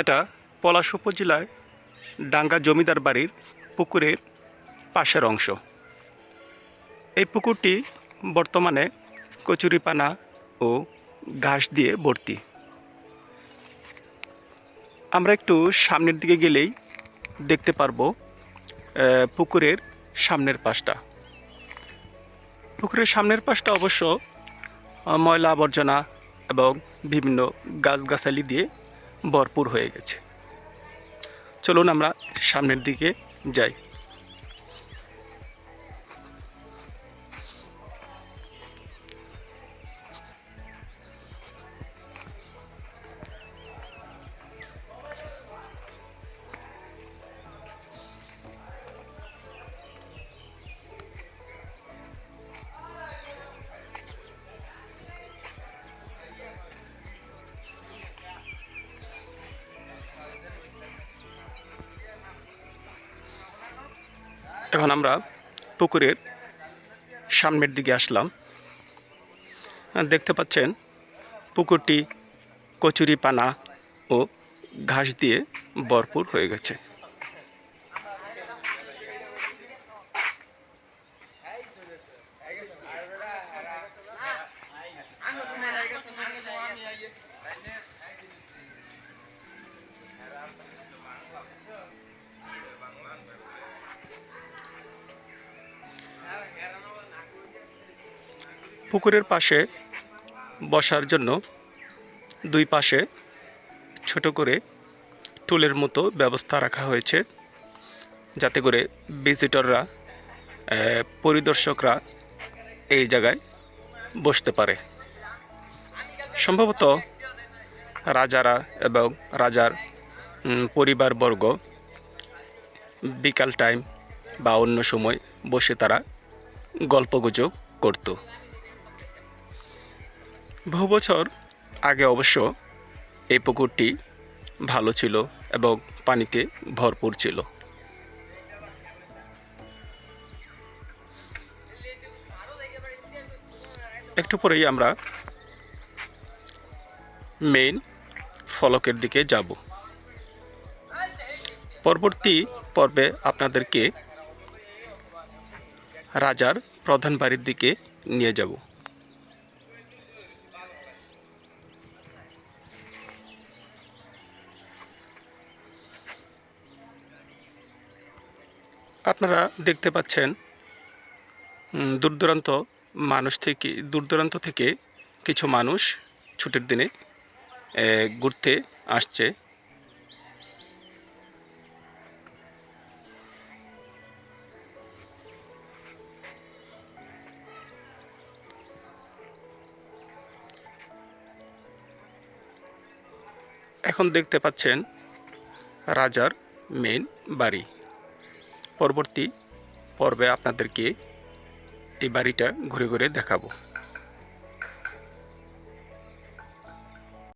এটা পলাশ উপজেলায় ডাঙ্গা জমিদার বাড়ির পুকুরের পাশের অংশ। এই পুকুরটি বর্তমানে কচুরিপানা ও ঘাস দিয়ে ভর্তি। আমরা একটু সামনের দিকে গেলেই দেখতে পারব পুকুরের সামনের পাশটা। পুকুরের সামনের পাশটা অবশ্য ময়লা আবর্জনা এবং বিভিন্ন গাছগাছালি দিয়ে ভরপুর হয়ে গেছে। চলুন আমরা সামনের দিকে যাই। এখন আমরা পুকুরের সামনের দিকে আসলাম। দেখতে পাচ্ছেন, পুকুরটি কচুরি পানা ও ঘাস দিয়ে ভরপুর হয়ে গেছে। পুকুরের পাশে বসার জন্য দুই পাশে ছোট করে টুলের মতো ব্যবস্থা রাখা হয়েছে, যাতে করে ভিজিটররা পরিদর্শকরা এই জায়গায় বসতে পারে। সম্ভবত রাজারা এবং রাজার পরিবারবর্গ বিকাল টাইম বা অন্য সময় বসে তারা গল্পগুজব করতো। বহু বছর আগে অবশ্য এই পুকুরটি ভালো ছিল এবং পানিতে ভরপুর ছিল। একটু পরেই আমরা মেইন ফলকের দিকে যাব। পরবর্তী পর্বে আপনাদেরকে রাজার প্রধান বাড়ির দিকে নিয়ে যাব। আপনারা দেখতে পাচ্ছেন দূর দূরান্ত মানুষ থেকে দূর দূরান্ত থেকে কিছু মানুষ ছুটির দিনে ঘুরতে আসছে। এখন দেখতে পাচ্ছেন রাজার মেন বাড়ি। পরবর্তী পর্বে আপনাদেরকে এই বাড়িটা ঘুরে ঘুরে দেখাবো।